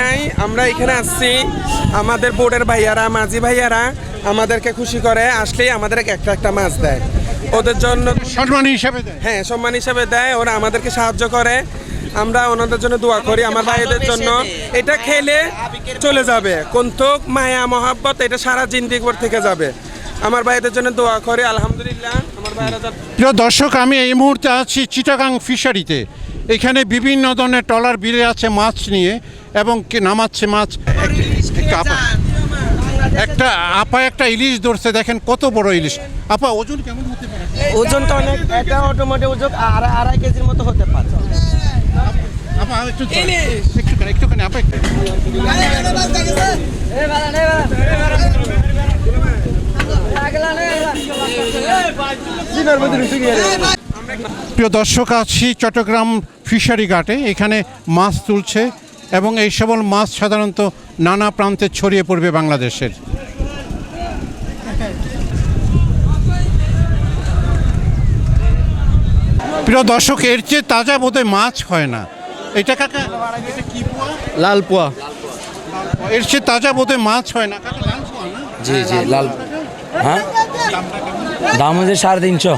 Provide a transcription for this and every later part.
নাই আমরা এখানে আসছি। আমাদের বোর্ডের ভাইয়ারা মাঝি ভাইয়ারা আমাদেরকে খুশি করে আসলেই আমাদের একটা একটা মাছ দেয়। ওদের জন্য সম্মান হিসাবে দেয়। হ্যাঁ সম্মান হিসাবে দেয় ওরা আমাদেরকে সাহায্য করে। আমরা ওনাদের জন্য দোয়া করি আমার ভাইদের জন্য। এটা খেলে চলে যাবে। কন্তক মায়া মহাব্বত এটা সারা জিন্দিগি ভর থেকে যাবে। আমার ভাইদের জন্য দোয়া করি আলহামদুলিল্লাহ। আমার ভাইরা প্রিয় দর্শক আমি এই মুহূর্তে আছি চিটাগাং ফিশারিতে। এখানে বিভিন্ন ধরনের ট্রলার বিলে আছে মাছ নিয়ে এবং কে নামাচ্ছে মাছ। এক- একটা আপা একটা ইলিশ ধরছে দেখেন কত বড় ইলিশ। আপা ওজন কেমন হতে পারে? ওজনটা অনেক এটা অটোমেটিক ওজন আড়াই আড়াই কেজির মতো হতে পারে। আপা একটু একটুখানি একটুখানি আপা একটু। প্রিয় দর্শক আছি চট্টগ্রাম ফিশারি ঘাটে। এখানে মাছ তুলছে এবং এই সকল মাছ সাধারণত নানা প্রান্তে ছড়িয়ে পড়বে বাংলাদেশের। প্রিয় দর্শক এর চেয়ে তাজা বোধহয় মাছ হয় না। এটা কাকা? এটা কি পোয়া? লাল পোয়া। এর চেয়ে তাজা বোধহয় মাছ হয় না। কাকা লাল পোয়া না? জি জি লাল হ্যাঁ? দাম হচ্ছে সাড়ে তিনশো।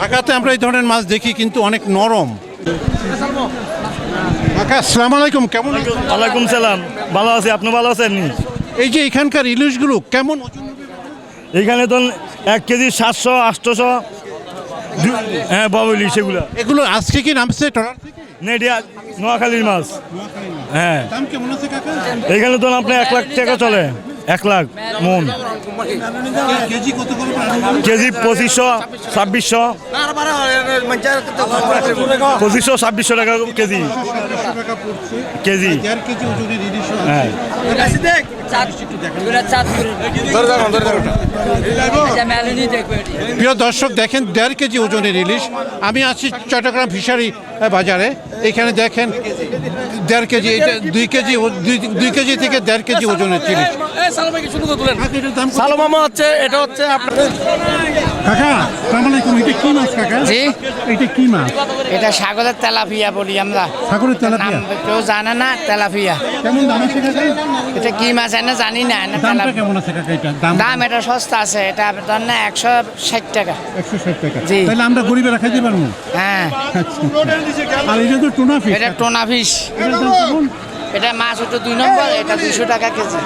ঢাকাতে আমরা এই ধরনের মাছ দেখি কিন্তু অনেক নরম। কাকা আসসালামু আলাইকুম কেমন? ওয়ালাইকুম সালাম। ভালো আছি আপনি ভালো আছেন? এই যে এখানকার ইলিশগুলো কেমন? এখানে তো এক কেজি সাতশো আটশোশো হ্যাঁ বাবুলি সেগুলো এগুলো। আজকে কি নামছে নেডিয়া নোয়াখালীর মাছ। হ্যাঁ। এখানে তো আপনার এক লাখ টাকা চলে। এক লাখ মন। কেজি পঁচিশশো ছাব্বিশশো। পঁচিশশো ছাব্বিশশো টাকা কেজি। কেজি। হ্যাঁ। প্রিয় দর্শক দেখেন দেড় কেজি ওজনের ইলিশ। আমি আছি চট্টগ্রাম ফিশারি বাজারে। এখানে দেখেন দেড় কেজি এটা দুই কেজি দুই- কেজি থেকে দেড় কেজি ওজনের ইলিশ। হচ্ছে এটা হচ্ছে কাকা এটা কি মাছ কাকা? জি। এটা কি মাছ? এটা সাগরের তেলাপিয়া বলি আমরা। সাগরের তেলাপিয়া? কেউ জানে না তেলাপিয়া। কেমন দাম এটা কি মাছ এনে জানি না দাম এটা সস্তা আছে এটা ধর না একশো ষাট টাকা। একশো ষাট টাকা। জি। তাহলে আমরা গরিবেরা খাইতে পারব? হ্যাঁ। আচ্ছা। আর এটা তো টুনা ফিশ এটা টোনা ফিশ এটা মাছ হতো দুই নম্বর এটা দুশো টাকা কেজি।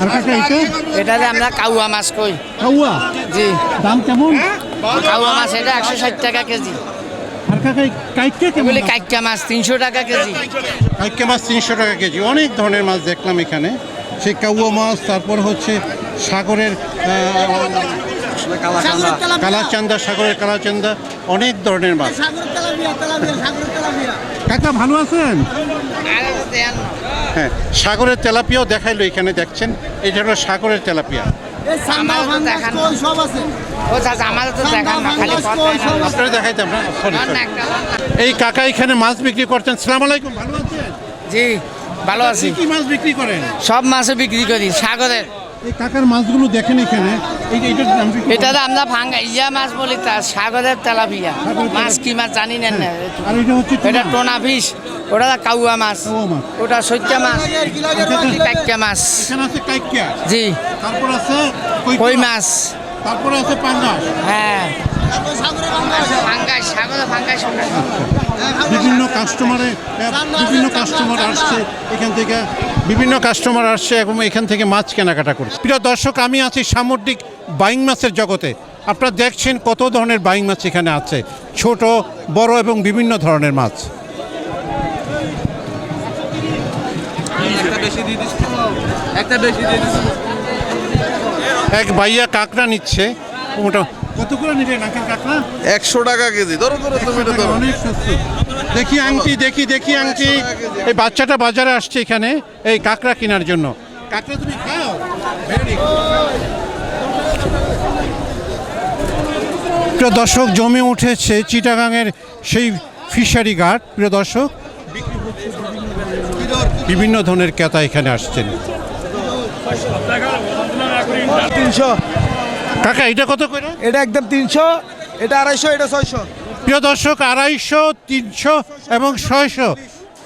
আর কাকা এটা? এটাতে আমরা কাউয়া মাছ কই। কাউয়া? জি। দাম কেমন? কাউয়া মাছ এটা একশো ষাট টাকা কেজি। এগুলি কাইকা মাছ? তিনশো টাকা কেজি। কাইটটা মাছ তিনশো টাকা কেজি অনেক ধরনের মাছ দেখলাম এখানে। সেই কাউয়া মাছ তারপর হচ্ছে সাগরের কালাচান্দা সাগরের কালাচান্দা অনেক ধরনের মাছ। কাকা ভালো আছেন? হ্যাঁ সাগরের তেলাপিয়াও দেখাইলো এখানে দেখছেন? এটা হলো সাগরের তেলাপিয়া। এই কাকা এখানে মাছ বিক্রি করছেন সালাম আলাইকুম ভালো আছেন? জি ভালো আছি। কি মাছ বিক্রি করেন? সব মাছ বিক্রি করি সাগরের। এই কাকার মাছগুলো দেখেন এখানে? এটা তো আমরা ভাঙ্গা ইয়া মাছ বলি তা সাগরের তেলাপিয়া। মাছ কি মাছ জানি না না এটা হচ্ছে এটা টোনা ফিশ। ওটা কাউয়া মাছ। ওটা সৈত্যা মাছ। কাইকা মাছ। জি। তারপর আছে কই কই মাছ? তারপর আছে পাঙ্গাস। হ্যাঁ। বিভিন্ন কাস্টমারে বিভিন্ন কাস্টমার আসছে এখান থেকে বিভিন্ন কাস্টমার আসছে এবং এখান থেকে মাছ কেনাকাটা করছে। প্রিয় দর্শক আমি আছি সামুদ্রিক বাইং মাছের জগতে। আপনারা দেখছেন কত ধরনের বাইং মাছ এখানে আছে। ছোট বড় এবং বিভিন্ন ধরনের মাছ। এক বাইয়া কাঁকড়া নিচ্ছে মোটা কত করে নেবেন আঙ্কেল কাঁকড়া? একশো টাকা কেজি। ধরো ধরো তুমি অনেক দেখি আংটি দেখি দেখি আংটি। এই বাচ্চাটা বাজারে আসছে এখানে এই কাঁকড়া কেনার জন্য। কাঁকড়া তুমি খাও? প্রিয় দর্শক জমে উঠেছে চিটাগাংয়ের সেই ফিশারি ঘাট। প্রিয় দর্শক বিভিন্ন ধরনের ক্রেতা এখানে আসছেন। তিনশো। কাকা এটা কত করে? এটা একদম তিনশো এটা আড়াইশো এটা ছয়শো। প্রিয় দর্শক আড়াইশো তিনশো এবং ছয়শো।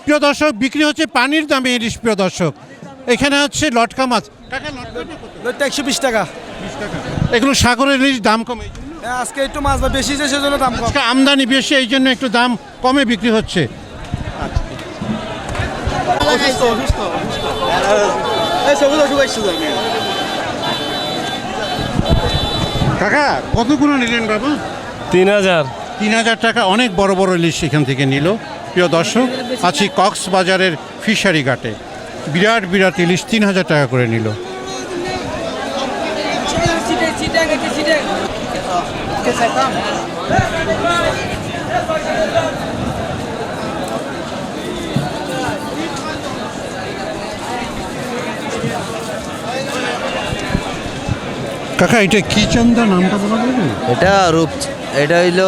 প্রিয় দর্শক বিক্রি হচ্ছে পানির দামে ইলিশ প্রিয় দর্শক। এখানে হচ্ছে লটকা মাছ। একশো বিশ টাকা। এগুলো সাগরের ইলিশ দাম কমে? আজকে একটু মাছ বা বেশি যে সেজন্য দাম আমদানি বেশি এই জন্য একটু দাম কমে বিক্রি হচ্ছে। কাকা কতগুলো নিলেন বাবা? তিন হাজার। তিন হাজার টাকা অনেক বড় বড় ইলিশ এখান থেকে নিল। প্রিয় দর্শক আছি কক্সবাজারের ফিশারি ঘাটে। বিরাট বিরাট ইলিশ তিন হাজার টাকা করে নিল। কাকা এটা কি চান্দা? নামটা বলা যাবে এটা রূপ এটা হইল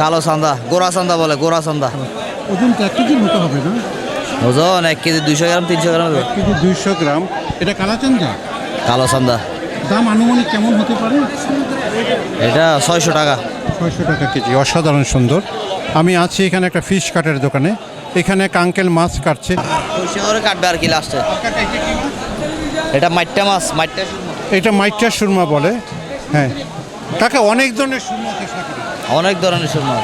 কালো চান্দা গোড়া চান্দা বলে গোড়া চান্দা। ওজন এক কেজির মতো হবে না? ওজন এক কেজি দুইশো গ্রাম তিনশো গ্রাম হবে। কেজি দুইশো গ্রাম। এটা কালাচান্দা কালো চান্দা। দাম আনুমানিক কেমন হতে পারে? এটা ছয়শো টাকা। ছয়শো টাকা কেজি অসাধারণ সুন্দর। আমি আছি এখানে একটা ফিশ কাটের দোকানে। এখানে কাঙ্কেল মাছ কাটছে। কাটবে আর কি লাস্টে এটা মাইটটা মাছ মাইটটা এটা মাইটা সুরমা বলে। হ্যাঁ। তাকে অনেক ধরনের সুরমা। অনেক ধরনের সুরমা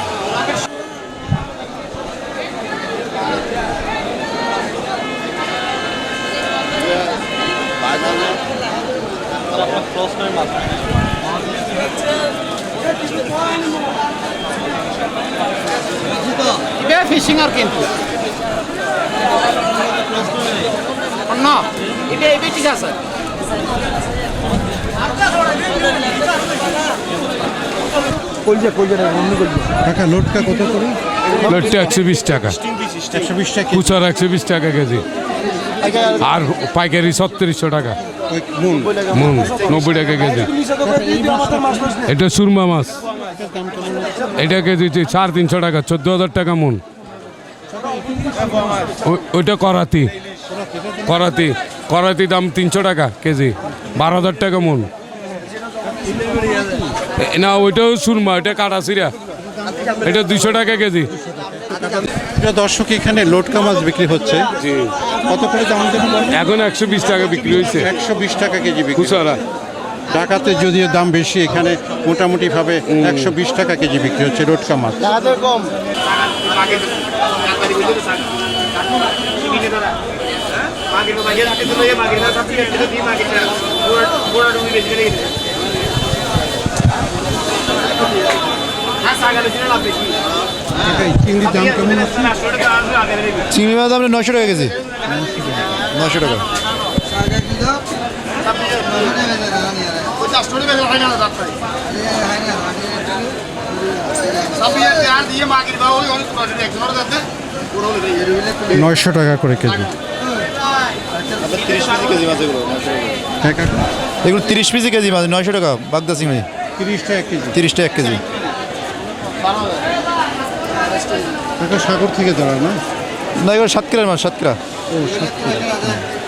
ফিশিং আর কিন্তু। না এটা এটা ঠিক আছে। কাকা লোটকা কত করে? লোডটা একশো বিশ টাকা। একশো বিশ টাকা খুচরা একশো বিশ টাকা কেজি। আর পাইকারি ছত্রিশশো টাকা। মুন। নব্বই টাকা কেজি। এটা সুরমা মাছ। এটা কেজি সাড়ে তিনশো টাকা চোদ্দ হাজার টাকা মন। ওইটা করাতি। করাতি করাতি দাম তিনশো টাকা কেজি। বারো হাজার টাকা মন। না ওইটাও সুরমা এটা কাটাছিরা এটা দুইশো টাকা কেজি। দর্শক এখানে লোটকা মাছ বিক্রি হচ্ছে। কত করে দাম এখন একশো বিশ টাকা বিক্রি হয়েছে। একশো বিশ টাকা কেজি বিক্রি। খুচরা। ঢাকাতে যদিও দাম বেশি এখানে মোটামুটিভাবে একশো বিশ টাকা কেজি বিক্রি হচ্ছে লোটকা মাছ। কম। চিংড়ি মাছ আমরা নশো টাকা কেজি। নশো টাকা। নয়শো টাকা করে কেজি। হ্যাঁ এগুলো তিরিশ পিসি কেজি মাছ নয়শো টাকা বাগদা চিংড়ি। তিরিশ টাকা কেজি। তিরিশ টাকা এক কেজি। কাকা সাগর থেকে দাঁড়ায় না? না এবার সাতক্ষীরার মাছ সাতক্ষীরা। ও সাতক্ষীরা।